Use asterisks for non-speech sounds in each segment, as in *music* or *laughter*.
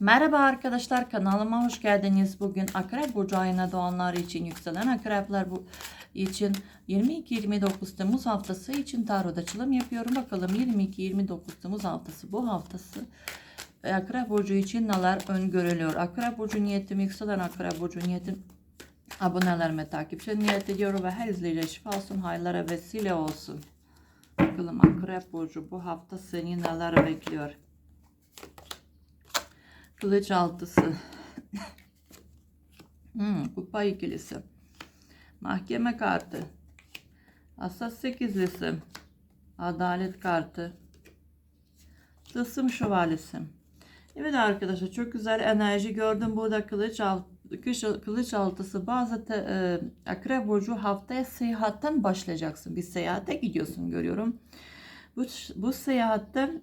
Merhaba arkadaşlar kanalıma hoş geldiniz. Bugün Akrep Burcu ayına doğanlar için yükselen akrepler bu için 22-29 Temmuz haftası için tarot açılım yapıyorum. Bakalım 22-29 Temmuz haftası bu haftası e, Akrep Burcu için neler öngörülüyor? Akrep Burcu niyetim yükselen Akrep Burcu niyetim abonelerime takipçi niyet ediyorum ve her izleyici şifa olsun, hayırlara vesile olsun. Bakalım Akrep Burcu bu hafta seni neler bekliyor? Kılıç altısı. hmm, kupa ikilisi. Mahkeme kartı. Asas sekizlisi. Adalet kartı. Tılsım şövalyesi. Evet arkadaşlar çok güzel enerji gördüm burada kılıç alt, kılıç altısı bazı te, e, akrep burcu haftaya seyahatten başlayacaksın. Bir seyahate gidiyorsun görüyorum. Bu, bu seyahatte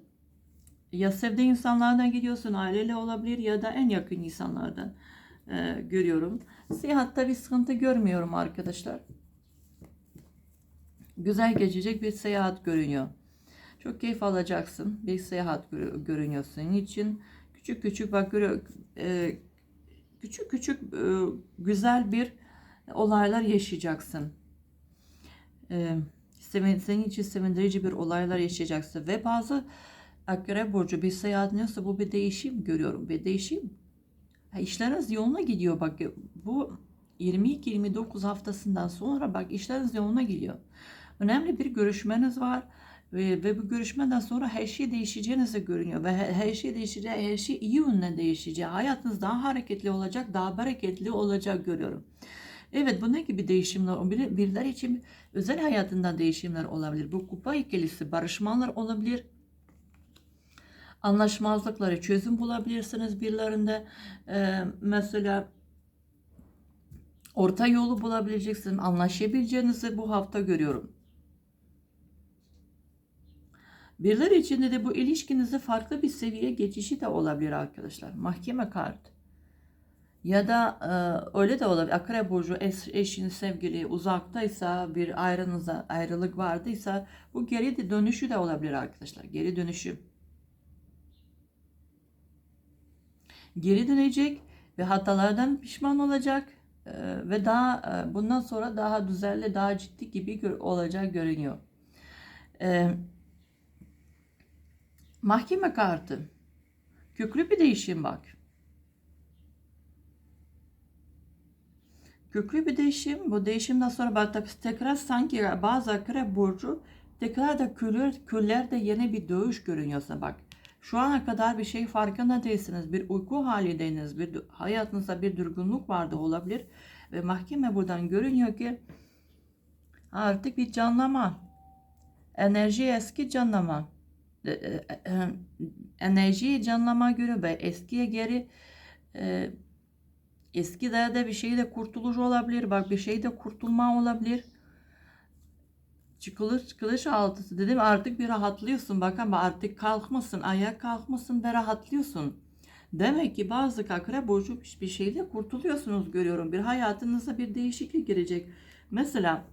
ya sevdiğin insanlardan gidiyorsun aileyle olabilir ya da en yakın insanlardan e, görüyorum. Seyahatte bir sıkıntı görmüyorum arkadaşlar. Güzel geçecek bir seyahat görünüyor. Çok keyif alacaksın. Bir seyahat gör- görünüyor senin için. Küçük küçük bak görüyor, e, küçük küçük e, güzel bir olaylar yaşayacaksın. E, senin için sevindirici bir olaylar yaşayacaksın ve bazı Akrep Burcu bir seyahat nasıl bu bir değişim görüyorum. Bir değişim. Ha, işleriniz yoluna gidiyor bak. Bu 22-29 haftasından sonra bak işleriniz yoluna gidiyor. Önemli bir görüşmeniz var. Ve, ve bu görüşmeden sonra her şey değişeceğinizi görünüyor. Ve her, her şey değişeceği, her şey iyi yönüne değişeceği. Hayatınız daha hareketli olacak, daha bereketli olacak görüyorum. Evet bu ne gibi değişimler? olabilir? Biriler için özel hayatında değişimler olabilir. Bu kupa ikilisi barışmalar olabilir anlaşmazlıkları çözüm bulabilirsiniz birilerinde. Ee, mesela orta yolu bulabileceksiniz. Anlaşabileceğinizi bu hafta görüyorum. Birileri için de, bu ilişkinizi farklı bir seviyeye geçişi de olabilir arkadaşlar. Mahkeme kart. Ya da e, öyle de olabilir. Akrep burcu eş, eşiniz sevgili uzaktaysa bir ayrınıza ayrılık vardıysa bu geri de dönüşü de olabilir arkadaşlar. Geri dönüşü. Geri dönecek ve hatalardan pişman olacak e, ve daha e, bundan sonra daha düzenli, daha ciddi gibi olacak görünüyor. E, mahkeme kartı. Köklü bir değişim bak. Köklü bir değişim. Bu değişimden sonra bak tekrar sanki bazı akrep burcu tekrar da küller, küllerde yeni bir dövüş görünüyorsa bak. Şu ana kadar bir şey farkında değilsiniz. Bir uyku halindeniz. Bir hayatınızda bir durgunluk vardı olabilir. Ve mahkeme buradan görünüyor ki artık bir canlama. Enerji eski canlama. E, e, e, Enerjiyi canlama göre ve eskiye geri eski de bir şeyde kurtuluş olabilir. Bak bir şeyde kurtulma olabilir kılıç, kılıç altısı dedim artık bir rahatlıyorsun bak ama artık kalkmasın ayak kalkmasın ve rahatlıyorsun. Demek ki bazı akrep burcu bir şeyde kurtuluyorsunuz görüyorum. Bir hayatınızda bir değişiklik girecek. Mesela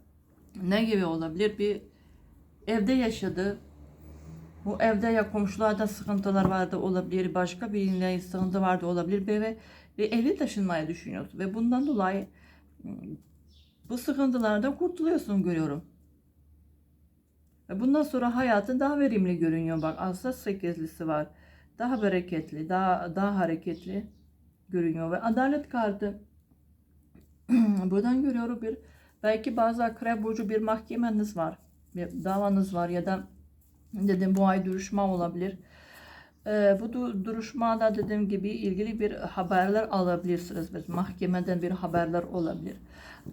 ne gibi olabilir? Bir evde yaşadı. Bu evde ya komşularda sıkıntılar vardı olabilir. Başka birinde sıkıntı vardı olabilir. Ve, ve evi taşınmaya düşünüyorsun. Ve bundan dolayı bu sıkıntılardan kurtuluyorsun görüyorum. Bundan sonra hayatın daha verimli görünüyor. Bak aslında sekizlisi var. Daha bereketli, daha daha hareketli görünüyor. Ve adalet kartı. *clears throat* Buradan görüyorum bir belki bazı akrep burcu bir mahkemeniz var. Bir davanız var ya da dedim bu ay duruşma olabilir. Ee, bu du- duruşmada dediğim gibi ilgili bir haberler alabilirsiniz. Mesela mahkemeden bir haberler olabilir.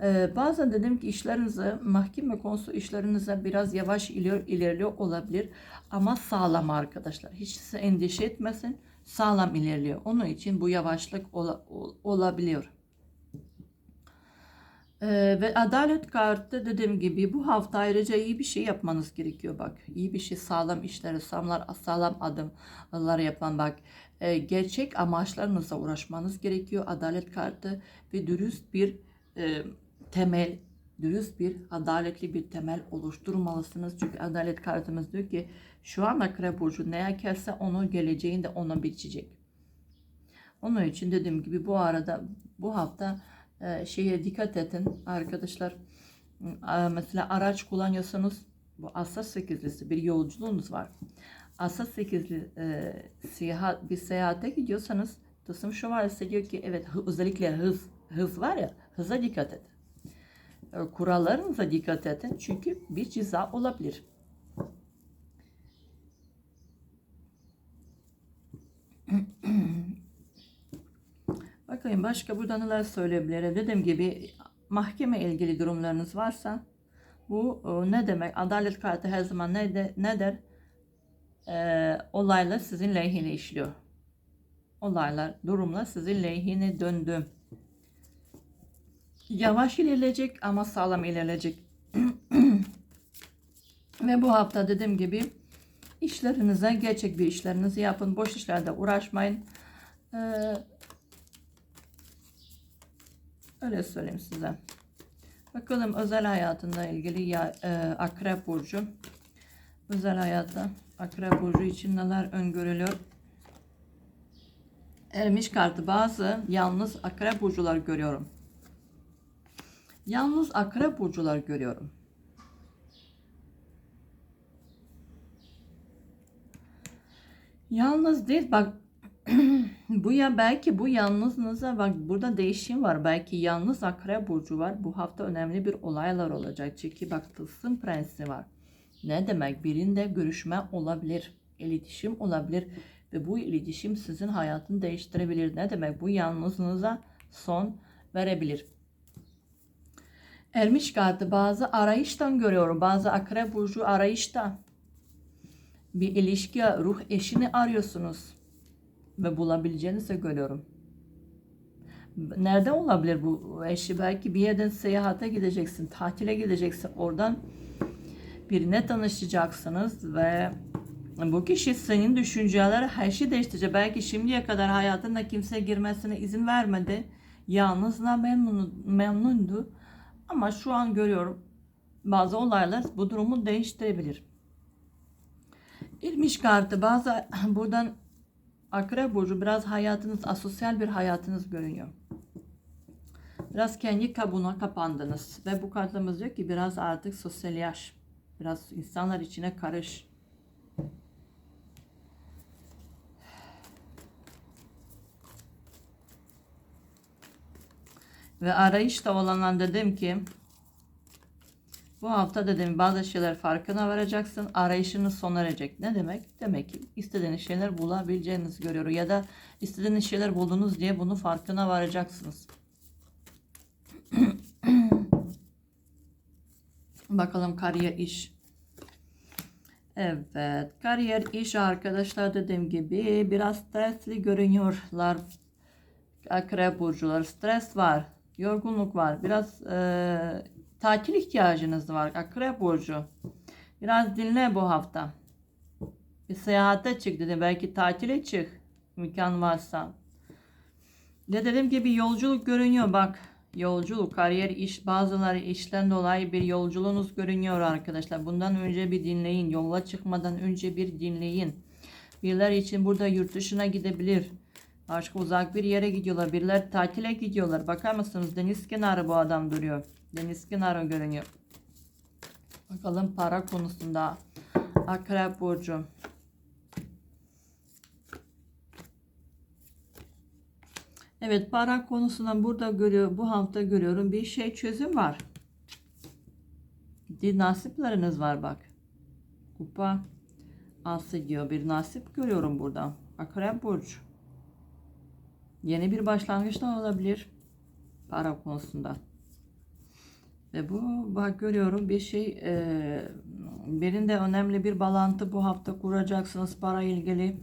Ee, bazen dedim ki işlerinize, mahkeme konusu işlerinize biraz yavaş iler, ilerliyor olabilir. Ama sağlam arkadaşlar. Hiç size endişe etmesin. Sağlam ilerliyor. Onun için bu yavaşlık ola, ol, olabiliyor. Ee, ve adalet kartı dediğim gibi bu hafta ayrıca iyi bir şey yapmanız gerekiyor bak. İyi bir şey sağlam işleri, sağlam, sağlam adımlar yapan bak. Ee, gerçek amaçlarınıza uğraşmanız gerekiyor. Adalet kartı ve dürüst bir e, temel, dürüst bir, adaletli bir temel oluşturmalısınız. Çünkü adalet kartımız diyor ki şu an akrep burcu ne ekerse onu geleceğinde ona biçecek. Onun için dediğim gibi bu arada bu hafta şeye dikkat edin arkadaşlar. E, Mesela araç kullanıyorsanız bu Asas sekizlisi bir yolculuğunuz var. Asas sekizli e, seyahat, bir seyahate gidiyorsanız Tılsım şövalyesi diyor ki evet özellikle hız hız var ya hıza dikkat edin. E, kurallarınıza dikkat edin çünkü bir ceza olabilir. Bakayım başka burada neler söyleyebilirim. Dediğim gibi mahkeme ilgili durumlarınız varsa bu e, ne demek? Adalet kartı her zaman ne, de, ne der? E, olaylar sizin lehine işliyor. Olaylar, durumlar sizin lehine döndü. Yavaş ilerleyecek ama sağlam ilerleyecek. *clears throat* Ve bu hafta dediğim gibi işlerinize, gerçek bir işlerinizi yapın. Boş işlerde uğraşmayın. Ee, öyle söyleyeyim size. Bakalım özel hayatında ilgili ya, e, Akrep Burcu. Özel hayatta Akrep Burcu için neler öngörülüyor? Ermiş kartı bazı yalnız Akrep Burcular görüyorum. Yalnız Akrep Burcular görüyorum. Yalnız değil bak *clears throat* bu ya belki bu yalnızınıza bak burada değişim var. Belki yalnız akrep burcu var. Bu hafta önemli bir olaylar olacak. Çünkü bak tılsım prensi var. Ne demek? Birinde görüşme olabilir. iletişim olabilir. Ve bu iletişim sizin hayatını değiştirebilir. Ne demek? Bu yalnızlığınıza son verebilir. Ermiş kartı bazı arayıştan görüyorum. Bazı akrep burcu arayışta. Bir ilişki, ruh eşini arıyorsunuz ve bulabileceğinizi görüyorum. Nerede olabilir bu eşi? Belki bir yerden seyahate gideceksin, tatile gideceksin. Oradan birine tanışacaksınız ve bu kişi senin düşünceleri her şeyi değiştirecek. Belki şimdiye kadar hayatında kimse girmesine izin vermedi. Yalnızla memnun, memnundu. Ama şu an görüyorum bazı olaylar bu durumu değiştirebilir. İlmiş kartı bazı *laughs* buradan Akrep burcu biraz hayatınız asosyal bir hayatınız görünüyor. Biraz kendi kabuğuna kapandınız ve bu kartımız diyor ki biraz artık sosyal yaş. Biraz insanlar içine karış. Ve arayışta olanlar dedim ki bu hafta dedim bazı şeyler farkına varacaksın. Arayışını sona erecek. Ne demek? Demek ki istediğiniz şeyler bulabileceğinizi görüyorum. Ya da istediğiniz şeyler buldunuz diye bunu farkına varacaksınız. *clears throat* Bakalım kariyer iş. Evet. Kariyer iş arkadaşlar dediğim gibi biraz stresli görünüyorlar. Akrep burcular. Stres var. Yorgunluk var. Biraz eee Tatil ihtiyacınız var Akrep Burcu. Biraz dinle bu hafta. Bir seyahate çık dedi. Belki tatile çık. imkan varsa. Ne dediğim gibi yolculuk görünüyor bak. Yolculuk, kariyer, iş, bazıları işten dolayı bir yolculuğunuz görünüyor arkadaşlar. Bundan önce bir dinleyin. Yola çıkmadan önce bir dinleyin. Birileri için burada yurt dışına gidebilir. Başka uzak bir yere gidiyorlar. Birileri tatile gidiyorlar. Bakar mısınız? Deniz kenarı bu adam duruyor. Deniz kenarı görünüyor. Bakalım para konusunda. Akrep Burcu. Evet para konusunda burada görüyor, bu hafta görüyorum bir şey çözüm var. Bir nasipleriniz var bak. Kupa ası diyor. Bir nasip görüyorum burada. Akrep Burcu. Yeni bir başlangıç da olabilir. Para konusunda. Ve bu bak görüyorum bir şey e, birinde önemli bir bağlantı bu hafta kuracaksınız para ilgili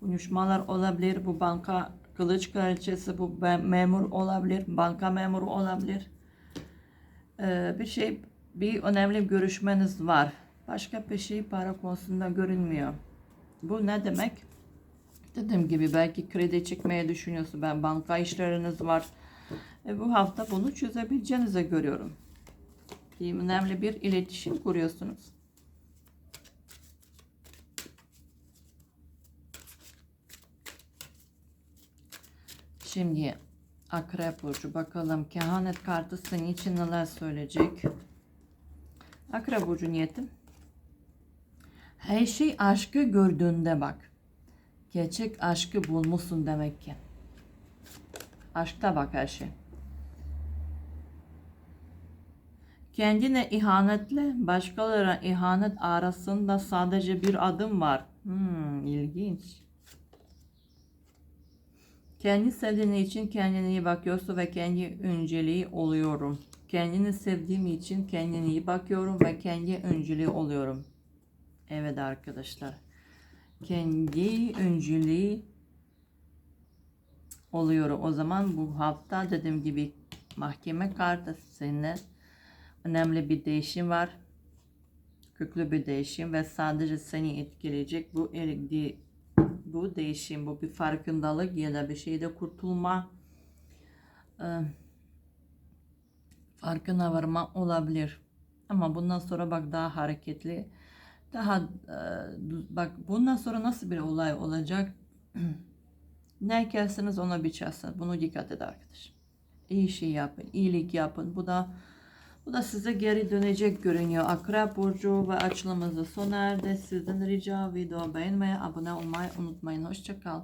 konuşmalar olabilir. Bu banka kılıç kraliçesi bu memur olabilir. Banka memuru olabilir. E, bir şey bir önemli görüşmeniz var. Başka bir şey para konusunda görünmüyor. Bu ne demek? Dediğim gibi belki kredi çekmeye düşünüyorsun. Ben banka işleriniz var. E, bu hafta bunu çözebileceğinizi görüyorum. Bir önemli bir iletişim kuruyorsunuz. Şimdi Akrep Burcu bakalım kehanet kartı senin için neler söyleyecek. Akrep Burcu niyetim. Her şey aşkı gördüğünde bak. Gerçek aşkı bulmuşsun demek ki. Aşkta bak her şey. Kendine ihanetle başkalarına ihanet arasında sadece bir adım var. Hmm, ilginç. Kendi sevdiğin için kendine iyi bakıyorsun ve kendi önceliği oluyorum. Kendini sevdiğim için kendine iyi bakıyorum ve kendi önceliği oluyorum. Evet arkadaşlar. Kendi önceliği oluyorum. O zaman bu hafta dediğim gibi mahkeme kartı seninle önemli bir değişim var. Köklü bir değişim ve sadece seni etkileyecek bu bu değişim, bu bir farkındalık ya da bir şeyde kurtulma e, farkına varma olabilir. Ama bundan sonra bak daha hareketli, daha e, bak bundan sonra nasıl bir olay olacak? *clears throat* ne ekersiniz ona biçersiniz. Bunu dikkat edin arkadaşlar. İyi şey yapın, iyilik yapın. Bu da bu da size geri dönecek görünüyor. Akrep Burcu ve açılımımızı sona erdi. Sizden rica video beğenmeyi, abone olmayı unutmayın. Hoşçakal.